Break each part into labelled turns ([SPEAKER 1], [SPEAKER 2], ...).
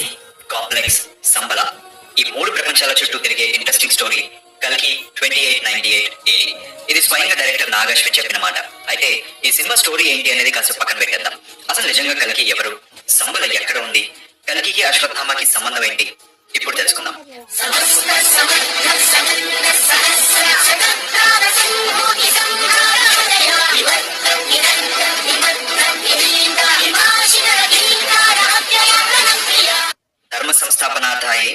[SPEAKER 1] Kashi complex Shambhala ఈ మూడు ప్రపంచాల చుట్టూ తిరిగే ఇంట్రెస్టింగ్ స్టోరీ కలికి twenty eight ninety eight AD ఇది స్వయంగా డైరెక్టర్ నాగశ్విన్ చెప్పిన మాట. అయితే ఈ సినిమా స్టోరీ ఏంటి అనేది కాస్త పక్కన పెట్టేద్దాం. అసలు నిజంగా కలికి ఎవరు? సంబల ఎక్కడ ఉంది? కలికి అశ్వత్థామకి సంబంధం ఏంటి? ఇప్పుడు తెలుసుకుందాం.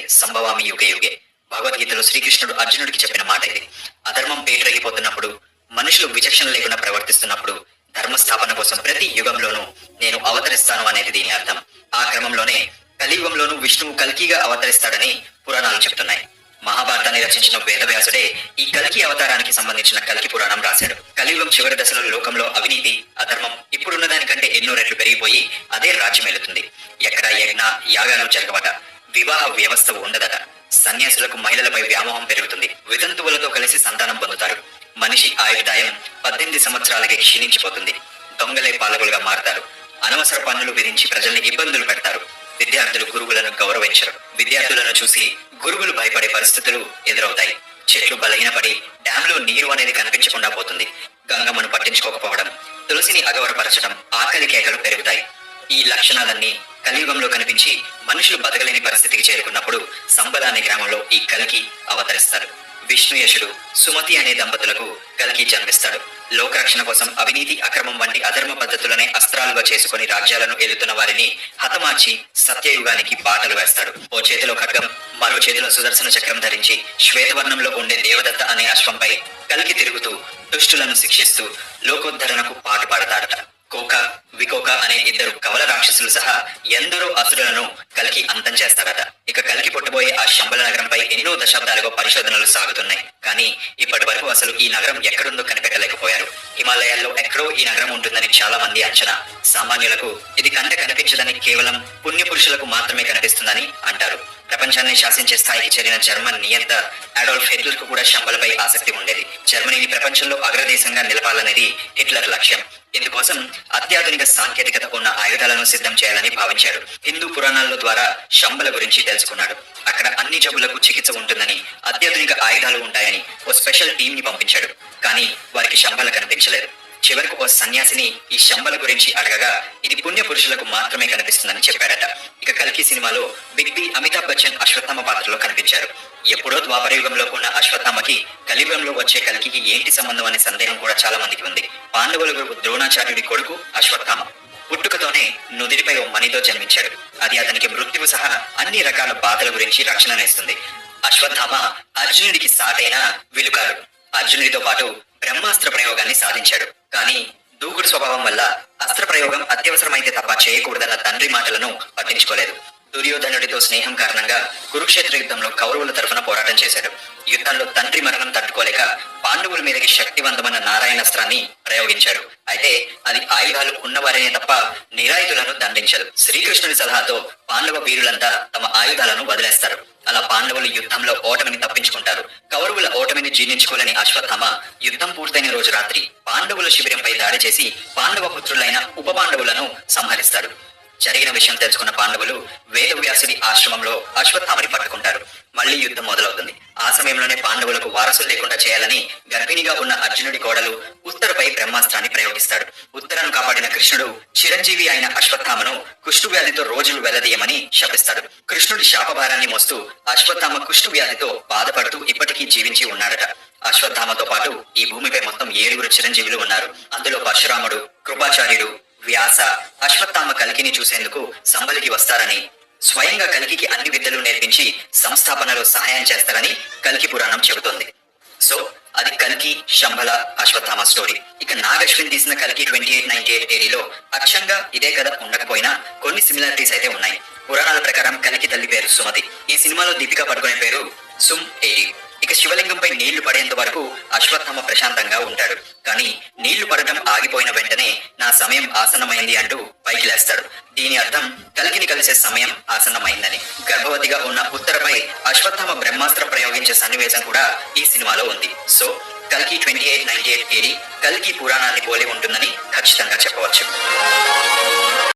[SPEAKER 1] సంభవామి యుగే యుగే. భగవద్గీతలో శ్రీకృష్ణుడు అర్జునుడికి చెప్పిన మాట ఇది. అధర్మం పేటరగిపోతున్నప్పుడు మనుషులు విచక్షణ లేకుండా ప్రవర్తిస్తున్నప్పుడు ధర్మ స్థాపన కోసం ప్రతి యుగంలోనూ నేను అవతరిస్తాను అనేది దీని అర్థం. ఆ క్రమంలోనే కలియుగంలోనూ విష్ణువు కల్కిగా అవతరిస్తాడని పురాణాలు చెప్తున్నాయి మహాభారతాన్ని రచించిన వేదవ్యాసుడే ఈ కలికి అవతారానికి సంబంధించిన కలికి పురాణం రాశాడు. కలియుగం చివరి దశలో లోకంలో అవినీతి అధర్మం ఇప్పుడున్న దానికంటే ఎన్నో రెట్లు పెరిగిపోయి అదే రాజ్యం వెళుతుంది ఎక్కడ యజ్ఞ యాగాలు జరగవట. వివాహ వ్యవస్థ ఉండదట. సన్యాసులకు మహిళలపై వ్యామోహం పెరుగుతుంది. వితంతువులతో కలిసి సంతానం పొందుతారు. మనిషి ఆయుర్దాయం పద్దెనిమిది సంవత్సరాలకే క్షీణించిపోతుంది. దొంగలే పాలకులుగా మారతారు. అనవసర పన్నులు విధించి ప్రజల్ని ఇబ్బందులు పెడతారు. విద్యార్థులు గురువులను గౌరవించరు. విద్యార్థులను చూసి గురువులు భయపడే పరిస్థితులు ఎదురవుతాయి. చెట్లు బలహీనపడి డ్యాంలో నీరు అనేది కనిపించకుండా పోతుంది. గంగమ్మను పట్టించుకోకపోవడం తులసిని అగౌరపరచడం ఆకలి కేకలు పెరుగుతాయి. ఈ లక్షణాలన్నీ కలియుగంలో కనిపించి మనుషులు బతకలేని పరిస్థితికి చేరుకున్నప్పుడు సంబల అనే గ్రామంలో ఈ కలికి అవతరిస్తారు. విష్ణుయశుడు సుమతి అనే దంపతులకు కలికి జన్మిస్తాడు. లోకరక్షణ కోసం అవినీతి అక్రమం వంటి అధర్మ పద్ధతులనే అస్త్రాలుగా చేసుకుని రాజ్యాలను ఏలుతున్న వారిని హతమార్చి సత్యయుగానికి బాటలు వేస్తాడు. ఓ చేతిలో ఖడ్గం మరో చేతిలో సుదర్శన చక్రం ధరించి శ్వేతవర్ణంలో ఉండే దేవదత్త అనే అశ్వంపై కలికి తిరుగుతూ దుష్టులను శిక్షిస్తూ లోకోద్ధరణకు పాటు పాడతాడట కోక వికోక అనే ఇద్దరు కవల రాక్షసులు సహా ఎందరో అసురులను కలికి అంతం చేస్తారట. ఇక కలికి పుట్టబోయే ఆ శంబల నగరంపై ఎన్నో దశాబ్దాలుగా పరిశోధనలు సాగుతున్నాయి. కానీ ఇప్పటి వరకు అసలు ఈ నగరం ఎక్కడుందో కనిపెట్టలేకపోయారు. హిమాలయాల్లో ఎక్కడో ఈ నగరం ఉంటుందని చాలా మంది అంచనా. సామాన్యులకు ఇది కంట కనిపించదని కేవలం పుణ్యపురుషులకు మాత్రమే కనిపిస్తుందని అంటారు. ప్రపంచాన్ని శాసించే స్థాయికి చేరిన జర్మన్ నియంత అడాల్ఫ్ హిట్లర్కు కూడా శంబలపై ఆసక్తి ఉండేది. జర్మనీని ప్రపంచంలో అగ్రదేశంగా నిలపాలనేది హిట్లర్ లక్ష్యం. ఇందుకోసం అత్యాధునిక సాంకేతికత ఉన్న ఆయుధాలను సిద్ధం చేయాలని భావించాడు హిందూ పురాణాల ద్వారా శంబల గురించి తెలుసుకున్నాడు. అక్కడ అన్ని జబ్బులకు చికిత్స ఉంటుందని అత్యాధునిక ఆయుధాలు ఉంటాయని ఓ స్పెషల్ టీం ని పంపించాడు. కానీ వారికి శంబల కనిపించలేదు. చివరకు ఓ సన్యాసిని ఈ శంబల గురించి అడగగా ఇది పుణ్య పురుషులకు మాత్రమే కనిపిస్తుందని చెప్పాడట. ఇక కల్కి సినిమాలో బిగ్ బి అమితాబ్ బచ్చన్ అశ్వత్థామ పాత్రలో కనిపించారు. ఎప్పుడో ద్వాపరయుగంలో ఉన్న అశ్వత్థామకి కలియుగంలో వచ్చే కల్కికి ఏంటి సంబంధం అనే సందేహం కూడా చాలా మందికి ఉంది. పాండవులకు ద్రోణాచార్యుడి కొడుకు అశ్వత్థామ. పుట్టుకతోనే నుదిరిపై ఓ మణితో జన్మించాడు. అది అతనికి మృత్యువు సహా అన్ని రకాల బాధల గురించి రక్షణనిస్తుంది అశ్వత్థామ అర్జునుడికి సాటైన విలుకాడు అర్జునుడితో పాటు బ్రహ్మాస్త్ర ప్రయోగాన్ని సాధించాడు. కానీ దూకుడు స్వభావం వల్ల అస్త్ర ప్రయోగం అత్యవసరమైతే తప్ప చేయకూడదన్న తండ్రి మాటలను పట్టించుకోలేదు. దుర్యోధనుడితో స్నేహం కారణంగా కురుక్షేత్ర యుద్ధంలో కౌరవుల తరఫున పోరాటం చేశాడు. యుద్ధంలో తండ్రి మరణం తట్టుకోలేక పాండవుల మీదకి శక్తివంతమైన నారాయణాస్త్రాన్ని ప్రయోగించాడు. అయితే అది ఆయుధాలు ఉన్నవారనే తప్ప నిరాయుధులను దండించదు. శ్రీకృష్ణుడి సలహాతో పాండవ వీరులంతా తమ ఆయుధాలను వదిలేస్తారు. అలా పాండవులు యుద్ధంలో ఓటమిని తప్పించుకుంటారు. కౌరవుల ఓటమిని జీర్ణించుకోలేని అశ్వత్థామ యుద్ధం పూర్తయిన రోజు రాత్రి పాండవుల శిబిరంపై దాడి చేసి పాండవ పుత్రులైన ఉప పాండవులను సంహరిస్తాడు. జరిగిన విషయం తెలుసుకున్న పాండవులు వేదవ్యాసుడి ఆశ్రమంలో అశ్వత్థామని పట్టుకుంటారు. మళ్ళీ యుద్ధం మొదలవుతుంది. ఆ సమయంలోనే పాండవులకు వారసులు లేకుండా చేయాలని గర్భిణిగా ఉన్న అర్జునుడి కోడలు ఉత్తరపై బ్రహ్మాస్త్రాన్ని ప్రయోగిస్తాడు. ఉత్తరను కాపాడిన కృష్ణుడు చిరంజీవి అయిన అశ్వత్థామను కుష్టు వ్యాధితో రోజులు వెల్లదీయమని శపిస్తాడు. కృష్ణుడి శాపభారాన్ని మోస్తూ అశ్వత్థామ కుష్టు వ్యాధితో బాధపడుతూ ఇప్పటికీ జీవించి ఉన్నాడట. అశ్వత్థామతో పాటు ఈ భూమిపై మొత్తం ఏడుగురు చిరంజీవులు ఉన్నారు. అందులో పరశురాముడు కృపాచార్యుడు వ్యాస అశ్వత్థామ కలికిని చూసేందుకు సంబలికి వస్తారని స్వయంగా కలికి అన్ని విద్యలు నేర్పించి సంస్థాపనలో సహాయం చేస్తారని కలికి పురాణం చెబుతోంది. సో అది కలికి శంబల అశ్వత్థామ స్టోరీ. ఇక నాగశ్విన్ తీసిన కలికి ట్వంటీ ఎయిట్ నైన్టీ ఎయిట్ ఏడీలో అక్షంగా ఇదే కథ ఉండకపోయినా కొన్ని సిమిలారిటీస్ అయితే ఉన్నాయి. పురాణాల ప్రకారం కలికి తల్లి పేరు సుమతి. ఈ సినిమాలో దీపిక పడుకునే పేరు సుమ్ ఏడి ఇక శివలింగంపై నీళ్ళు పడేంత వరకు అశ్వత్థామ ప్రశాంతంగా ఉంటాడు. కానీ నీళ్ళు పడటం ఆగిపోయిన వెంటనే నా సమయం ఆసన్నమైంది అంటూ పైకి లేస్తాడు. దీని అర్థం కలికిని కలిసే సమయం ఆసన్నమైందని. గర్భవతిగా ఉన్న ఉత్తరపై అశ్వత్థామ బ్రహ్మాస్త్రం ప్రయోగించే సన్నివేశం కూడా ఈ సినిమాలో ఉంది. సో కల్కి twenty eight ninety eight AD కల్కి పురాణాన్ని పోలి ఉంటుందని ఖచ్చితంగా చెప్పవచ్చు.